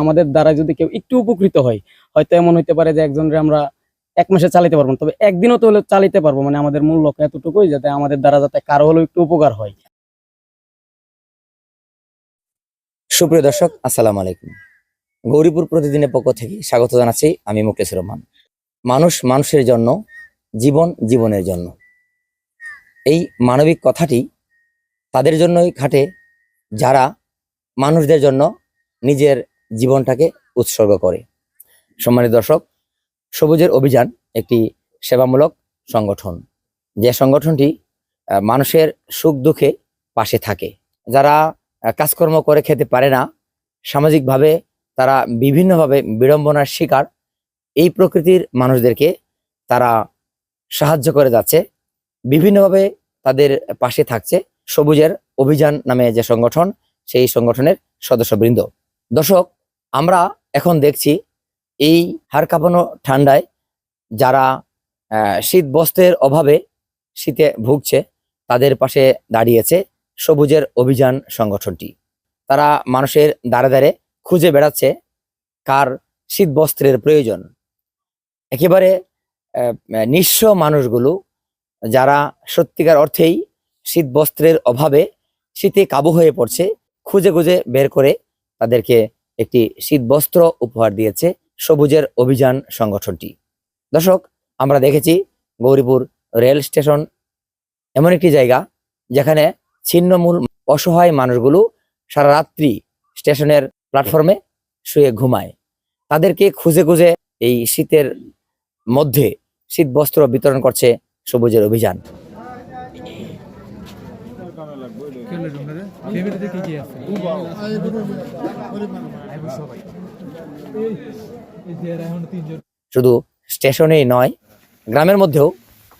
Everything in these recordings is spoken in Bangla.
আমাদের দ্বারা যদি কেউ একটু উপকৃত হয়, হয়তো এমন হইতে পারে যে একজনরে আমরা এক মাসে চালাতে পারব তবে একদিনও তো হলে চালাতে পারব মানে আমাদের মূল লক্ষ্য এতটুকুই যাতে আমাদের দ্বারা যাতে কারও হলেও একটু উপকার হয়। সুপ্রিয় দর্শক, আসসালামু আলাইকুম। গৌরীপুর প্রতিদিনের পক্ষ থেকে স্বাগত জানাচ্ছি আমি মুকেশ রহমান। মানুষ মানুষের জন্য, জীবন জীবনের জন্য। এই মানবিক কথাটি তাদের জন্যই খাটে যারা মানুষদের জন্য নিজের জীবনটাকে উৎসর্গ করে। সম্মানিত দর্শক, সবুজের অভিযান একটি সেবামূলক সংগঠন। যে সংগঠনটি মানুষের সুখ দুঃখে পাশে থাকে। যারা কাজকর্ম করে খেতে পারে না, সামাজিকভাবে তারা বিভিন্নভাবে বিড়ম্বনার শিকার। এই প্রকৃতির মানুষদেরকে তারা সাহায্য করে যাচ্ছে, বিভিন্নভাবে তাদের পাশে থাকছে। সবুজের অভিযান নামে যে সংগঠন, সেই সংগঠনের সদস্যবৃন্দ। দর্শক, আমরা এখন দেখছি এই হাড় কাঁপানো ঠান্ডায় যারা শীত বস্ত্রের অভাবে শীতে ভুগছে, তাদের পাশে দাঁড়িয়েছে সবুজের অভিযান সংগঠনটি। তারা মানুষের দ্বারে দ্বারে খুঁজে বেড়াচ্ছে কার শীত বস্ত্রের প্রয়োজন। একেবারে নিঃস্ব মানুষগুলো যারা সত্যিকার অর্থেই শীত বস্ত্রের অভাবে শীতে কাবু হয়ে পড়ছে, খুঁজে খুঁজে বের করে তাদেরকে একটি শীত বস্ত্র উপহার দিয়েছে সবুজের অভিযান সংগঠনটি। দর্শক, আমরা দেখেছি গৌরীপুর রেল স্টেশন এমন একটি জায়গা যেখানে ছিন্নমূল অসহায় মানুষগুলো সারা রাত্রি স্টেশনের প্ল্যাটফর্মে শুয়ে ঘুমায়। তাদেরকে খুঁজে খুঁজে এই শীতের মধ্যে শীত বস্ত্র বিতরণ করছে সবুজের অভিযান। শুধু স্টেশনেই নয় গ্রামের মধ্যেও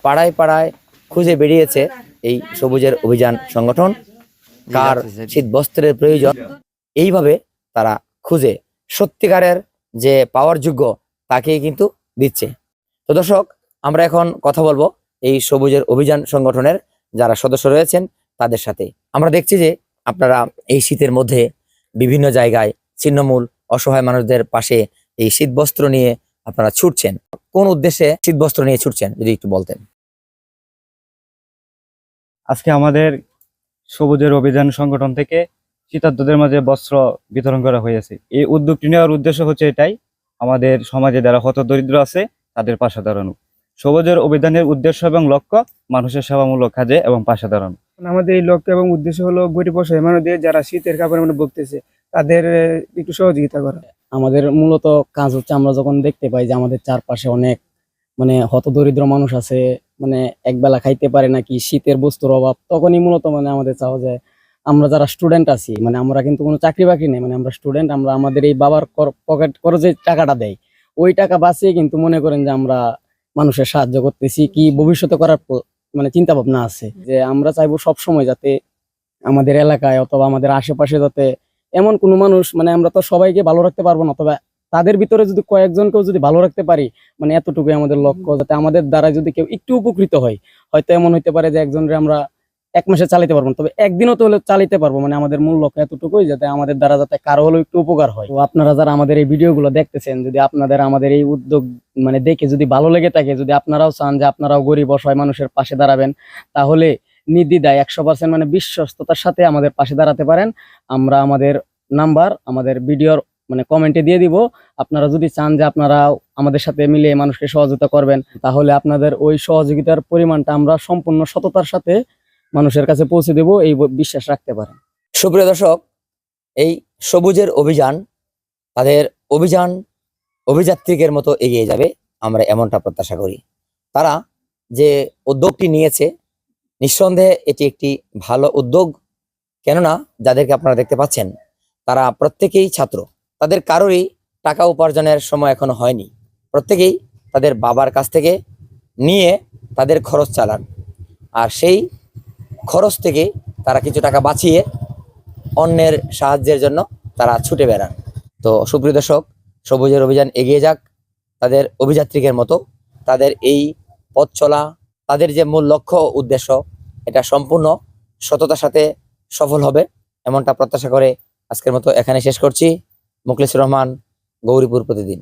পাড়ায় পাড়ায় খুঁজে বেরিয়েছে এই সবুজের অভিযান সংগঠন। কার শীত বস্ত্রের প্রয়োজন? এইভাবে তারা খুঁজে সত্যিকারের যে পাওয়ার যোগ্য তাকেই কিন্তু দিচ্ছে। তো দর্শক, আমরা এখন কথা বলব এই সবুজের অভিযান সংগঠনের যারা সদস্য রয়েছেন তাদের সাথে। আমরা দেখছি যে আপনারা এই শীতের মধ্যে বিভিন্ন জায়গায় ছিন্নমূল অসহায় মানুষদের পাশে এই শীত বস্ত্র নিয়ে আপনারা ছুটছেন। কোন উদ্দেশ্যে শীত বস্ত্র নিয়ে ছুটছেন, যদি একটু বলতেন। আজকে আমাদের সবুজের অভিযান সংগঠন থেকে শীতার্থদের মাঝে বস্ত্র বিতরণ করা হয়েছে এই উদ্যোগটি নেওয়ার উদ্দেশ্য হচ্ছে এটাই আমাদের সমাজে যারা হত দরিদ্র আছে তাদের পাশে দাঁড়ানো। সবুজের অভিযানের উদ্দেশ্য এবং লক্ষ্য মানুষের সেবামূলক কাজে এবং পাশে দাঁড়ানো। আমাদের এই লক্ষ্য এবং উদ্দেশ্য হলো গরিব অসহায় মানুষদের যারা শীতের কাপড়ে মানে ভুগতেছে তাদের একটু সহযোগিতা করা। আমাদের মূলত কাজ হচ্ছে আমরা যখন দেখতে পাই যে আমাদের চারপাশে অনেক মানে হত দরিদ্র মানুষ আছে মানে একবেলা খাইতে পারে নাকি শীতের বস্তুর অভাব তখনই মূলত মানে আমাদের চাওয়া যায় আমরা যারা স্টুডেন্ট আছি মানে আমরা কিন্তু কোনো চাকরি বাকরি নেই মানে আমরা স্টুডেন্ট আমরা আমাদের এই বাবার পকেট করে যে টাকাটা দেয় ওই টাকা বাঁচিয়ে কিন্তু মনে করেন যে আমরা মানুষের সাহায্য করতেছি, কি ভবিষ্যতে করার মানে চিন্তা ভাবনা আছে যে আমরা চাইব সব সময় যাতে আমাদের এলাকায় অথবা আমাদের আশেপাশে যাতে এমন কোনো মানুষ মানে আমরা তো সবাইকে ভালো রাখতে পারব না, তবে তাদের ভিতরে যদি কয়েকজনকেও যদি ভালো রাখতে পারি মানে এতটুকুই আমাদের লক্ষ্য, যাতে আমাদের দ্বারা যদি কেউ একটু উপকৃত হয়। হয়তো এমন হইতে পারে যে একজনরে আমরা এক মাসে চালাতে পারব তবে একদিনও তো হলে চালাতে পারব মানে আমাদের মূল লক্ষ্য এতটুকুই যাতে আমাদের দ্বারা যাতে কারও হলেও একটু উপকার হয়। তো আপনারা যারা আমাদের এই ভিডিওগুলো দেখতেছেন, যদি আপনাদের আমাদের এই উদ্যোগ মানে দেখে যদি ভালো লেগে থাকে, যদি আপনারাও চান যে আপনারাও গরিব অসহায় মানুষের পাশে দাঁড়াবেন, তাহলে নির্দ্বিধায় একশো পার্সেন্ট মানে বিশ্বস্ততার সাথে আমাদের পাশে দাঁড়াতে পারেন। আমরা আমাদের নাম্বার, আমাদের ভিডিওর মানে কমেন্টে দিয়ে দিব। আপনারা যদি চান যে আপনারা আমাদের সাথে মিলে মানুষকে সহযোগিতা করবেন, তাহলে আপনাদের ওই সহযোগিতার পরিমাণটা আমরা সম্পূর্ণ সততার সাথে মানুষের কাছে পৌঁছে দেব, এই বিশ্বাস রাখতে পারেন। সুপ্রিয় দর্শক, এই সবুজের অভিযান, তাদের অভিযান, অভিযাত্রিকের মতো এগিয়ে যাবে, আমরা এমনটা প্রত্যাশা করি। তারা যে উদ্যোগটি নিয়েছে, নিঃসন্দেহে এটি একটি ভালো উদ্যোগ। কেননা, যাদেরকে আপনারা দেখতে পাচ্ছেন, তারা প্রত্যেকেই ছাত্র। তাদের কারোরই টাকা উপার্জনের সময় এখনও হয়নি। প্রত্যেকেই তাদের বাবার কাছ থেকে নিয়ে তাদের খরচ চালান। আর সেই খরচ থেকে তারা কিছু টাকা বাঁচিয়ে অন্যের সাহায্যের জন্য তারা ছুটে বেড়ান। তো সুপ্রিয় দর্শক, সবুজের অভিযান এগিয়ে যাক। তাদের অভিযাত্রীকের মতো তাদের এই পথ চলা, তাদের যে মূল লক্ষ্য উদ্দেশ্য, এটা সম্পূর্ণ সততার সাথে সফল হবে এমনটা প্রত্যাশা করে আজকের মতো এখানে শেষ করছি। মুখলিসুর রহমান, গৌরীপুর প্রতিদিন।